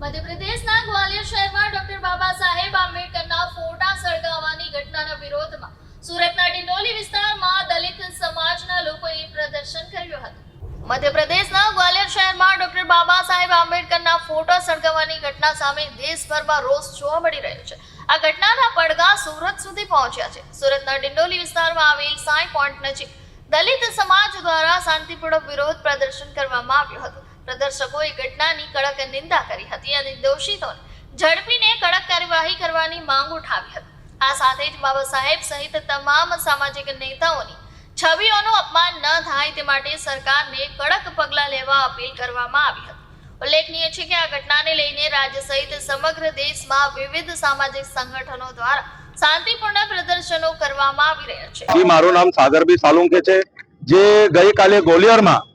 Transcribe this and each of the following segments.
મધ્યપ્રદેશના ગ્વાલિયર શહેરમાં ડોક્ટર બાબા સાહેબ આંબેડકરના ફોટા સળગાવવાની ઘટનાના વિરોધમાં સુરતના ડિંડોલી વિસ્તારમાં દલિત સમાજના લોકોએ પ્રદર્શન કર્યું હતું. મધ્યપ્રદેશના ગ્વાલિયર શહેરમાં ડોક્ટર બાબા સાહેબ આંબેડકરના ફોટો સળગાવવાની ઘટના સામે દેશભરમાં રોષ જોવા મળી રહ્યો છે. આ ઘટનાના પડઘા સુરત સુધી પહોંચ્યા છે. સુરતના ડિંડોલી વિસ્તારમાં આવેલ સાઈ પોઈન્ટ નજીક દલિત સમાજ દ્વારા શાંતિપૂર્વક વિરોધ પ્રદર્શન કરવામાં આવ્યું હતું. પ્રદર્શકોએ ઘટનાની કડક નિંદા કરી હતી અને દોષિતોને ઝડપીને કડક કાર્યવાહી કરવાની માંગ ઉઠાવી હતી. આ સાથે જ બાબા સાહેબ સહિત તમામ સામાજિક નેતાઓની છબીઓનું અપમાન ન થાય તે માટે સરકારને કડક પગલાં લેવા અપીલ કરવામાં આવી હતી. ઉલ્લેખનીય છે કે આ ઘટનાને લઈને રાજ્ય સહિત સમગ્ર દેશમાં વિવિધ સામાજિક સંગઠનો દ્વારા શાંતિપૂર્ણ પ્રદર્શનો કરવામાં આવી રહ્યા છે. મારું નામ સાગરભી સાલુંકે છે. જે ગઈકાલે ગોલિયરમાં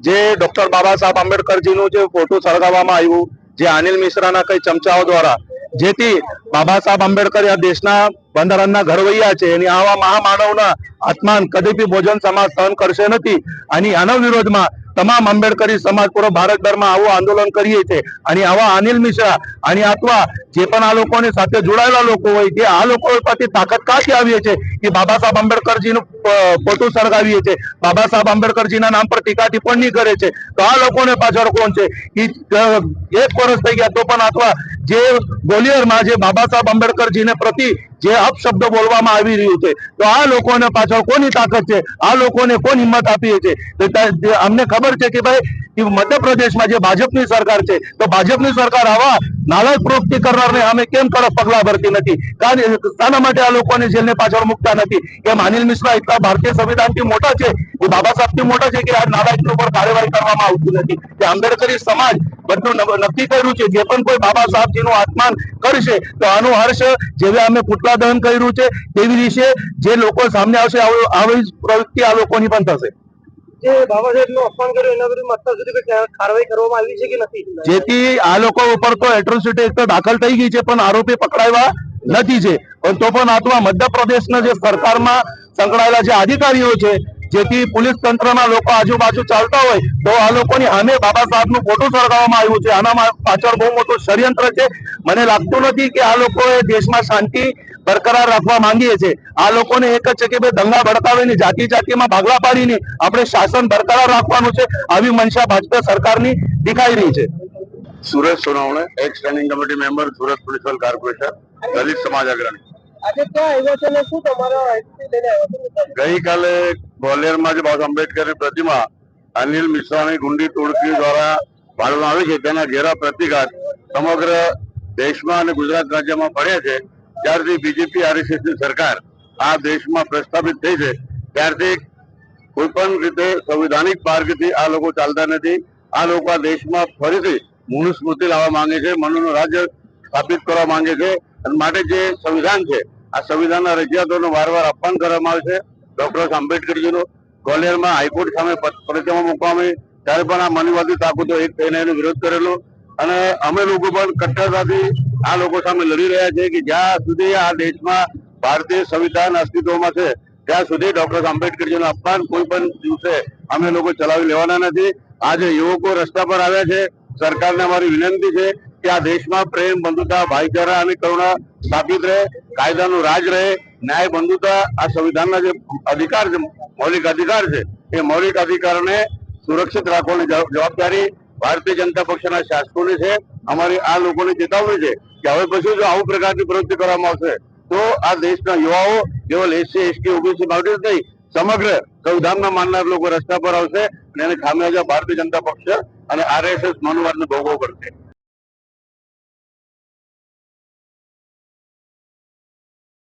જે ડોક્ટર બાબા સાહેબ આંબેડકરજીનું જે ફોટો સળગાવવામાં આવ્યું, જે અનિલ મિશ્રાના કઈ ચમચાઓ દ્વારા, જેથી બાબા સાહેબ આંબેડકર દેશના બંધારણના ઘરવૈયા છે, એની આવા મહામાનવના આત્માન કદી ભોજન સમાજ સહન કરશે નથી. અને આનો વિરોધમાં તમામ આંબેડકરી સમાજ પૂરો ભારતભરમાં આવું આંદોલન કરીએ છીએ. અને આવા અનિલ મિશ્રા, અને અથવા જે પણ આ લોકોની સાથે જોડાયેલા લોકો હોય કે આ લોકો પરથી તાકાત ક્યાંથી આવીએ છે કે બાબા સાહેબ આંબેડકરજીનું અ, સળગાવીએ છીએ બાબા સાહેબ આંબેડકરજીના નામ પર ટીકા ટિપ્પણી કરે છે. તો આ લોકોને પાછળ કોણ છે? એ એક વર્ષ થઈ ગયા તો પણ અથવા જે ગ્વાલિયરમાં જે બાબા સાહેબ આંબેડકરજીને પ્રતિ જે અપશબ્દ બોલવામાં આવી રહ્યું છે તો આ લોકોને પાછળ કોની તાકાત છે? આ લોકોને કોણ હિંમત આપીએ છે? અમને ખબર છે કે ભાઈ કે મધ્યપ્રદેશમાં જે ભાજપની સરકાર છે, તો ભાજપની સરકાર આવા નાલાયક પ્રવૃત્તિ કરનારને અમે કેમ કડક પગલાં ભરતી નથી? કારણ શાના માટે આ લોકોને જેલને પાછળ મૂકતા નથી? કેમ અનિલ મિશ્રા એટલા ભારતીય સંવિધાનથી મોટા છે? એ બાબા સાહેબથી મોટા છે કે આ નાલાયક ઉપર કાર્યવાહી કરવામાં આવતી નથી? કે આંબેડકરી સમાજ બધું નક્કી કર્યું છે? જે પણ કોઈ બાબા સાહેબજીનું આત્માન કરશે, તો આનું હર્ષ જેવી અમે પુતળા દહન કર્યું છે, તેવી રીતે જે લોકો સામે આવશે, આવું- આવી પ્રવૃત્તિ આ લોકોની પણ થશે. જે બાબા સાહેબનું અપમાન કર્યું, એના વિરુદ્ધ અત્યાર સુધી કાર્યવાહી કરવામાં આવી છે કે નથી? જેથી આ લોકો ઉપર તો એટ્રોસિટી તો દાખલ થઈ ગઈ છે, પણ આરોપી પકડાયા નથી છે. પણ તો પણ અથવા મધ્યપ્રદેશના જે સરકારમાં સંકળાયેલા જે અધિકારીઓ છે, જેથી પોલીસ તંત્રના લોકો આજુબાજુ ચાલતા હોય, તો આ લોકોની સામે બાબા સાહેબનું ફોટો સળગાવવામાં આવ્યું છે. આના પાછળ બહુ મોટું ષડયંત્ર છે. મને લાગતું નથી કે આ લોકોએ દેશમાં શાંતિ બરકરાર રાખવા માંગીએ છીએ. આ લોકોને એક જ છે કે ભાઈ દંગા ભડકાવીને જાતિ જાતિમાં ભાગલા પાડીને આપણે શાસન બરકરાર રાખવાનું છે આવી મનસા ભાજપા સરકારની દેખાઈ રહી છે. સુરત સોનાવણે એક standing committee member Surat municipal corporation Dalit સમાજ અગ્રણી. ગઈકાલે ગ્વાલિયરમાં જે બાબા આંબેડકરની પ્રતિમા અનિલ મિશ્રાની ગુંડી તોડકી દ્વારા પાડવામાં આવી છે. તેના ઘેરા પ્રતિઘાત સમગ્ર દેશમાં અને ગુજરાત રાજ્યમાં પડ્યા છે. ત્યારથી બીજેપી આરએસએસની સરકાર આ દેશમાં પ્રસ્થાપિત થઈ છે, ત્યારથી કોઈ પણ રીતે સંવિધાનિક માર્ગથી આ લોકો ચાલતા નથી. આ લોકો આ દેશમાં ફરીથી મનુસ્મૃતિ લાવવા માંગે છે, મનુનું રાજ્ય સ્થાપિત કરવા માંગે છે. અને માટે જે સંવિધાન છે, આ સંવિધાનના રજિયાતોનું વારંવાર અપમાન કરવામાં આવે છે. ડોક્ટર આંબેડકરજીનું ગ્વાલિયરમાં હાઈકોર્ટ સામે પ- પ્રતિમા મૂકવામાં ત્યારે પણ આ મનુવાદી તાકતો એક થઈને એનો વિરોધ કરેલો. અને અમે લોકો પણ કટ્ટરતાથી આ લોકો સામે લડી રહ્યા છે કે જ્યાં સુધી આ દેશમાં ભારતીય સંવિધાન અસ્તિત્વમાં છે, ત્યાં સુધી ડોક્ટર આંબેડકરજીનું અપમાન કોઈ પણ દિવસે અમે લોકો ચલાવી લેવાના નથી. આજે યુવકો રસ્તા પર આવ્યા છે. સરકારને અમારી વિનંતી છે કે આ દેશમાં પ્રેમ, બંધુતા, ભાઈચારા અને કરુણા સ્થાપિત રહે, કાયદાનું રાજ રહે. ન્યાય, બંધુતા આ સંવિધાનના જે અધિકાર છે, મૌલિક અધિકાર છે, એ મૌલિક અધિકારને સુરક્ષિત રાખવાની જવાબદારી ભારતીય જનતા પક્ષના શાસકોની છે. અમારી આ લોકોની ચેતવણી છે કે હવે પછી જો આવું પ્રકારની પ્રવૃત્તિ કરવામાં આવશે, તો આ દેશના યુવાઓ કેવલ એસસી એસટી, ઓબીસી માટે જ નહીં, સમગ્ર સૌધામના માનનાર લોકો રસ્તા પર આવશે અને એને ખામિયાજા ભારતીય જનતા પક્ષ અને આરએસએસ મનુવાદને ભોગવવો પડશે.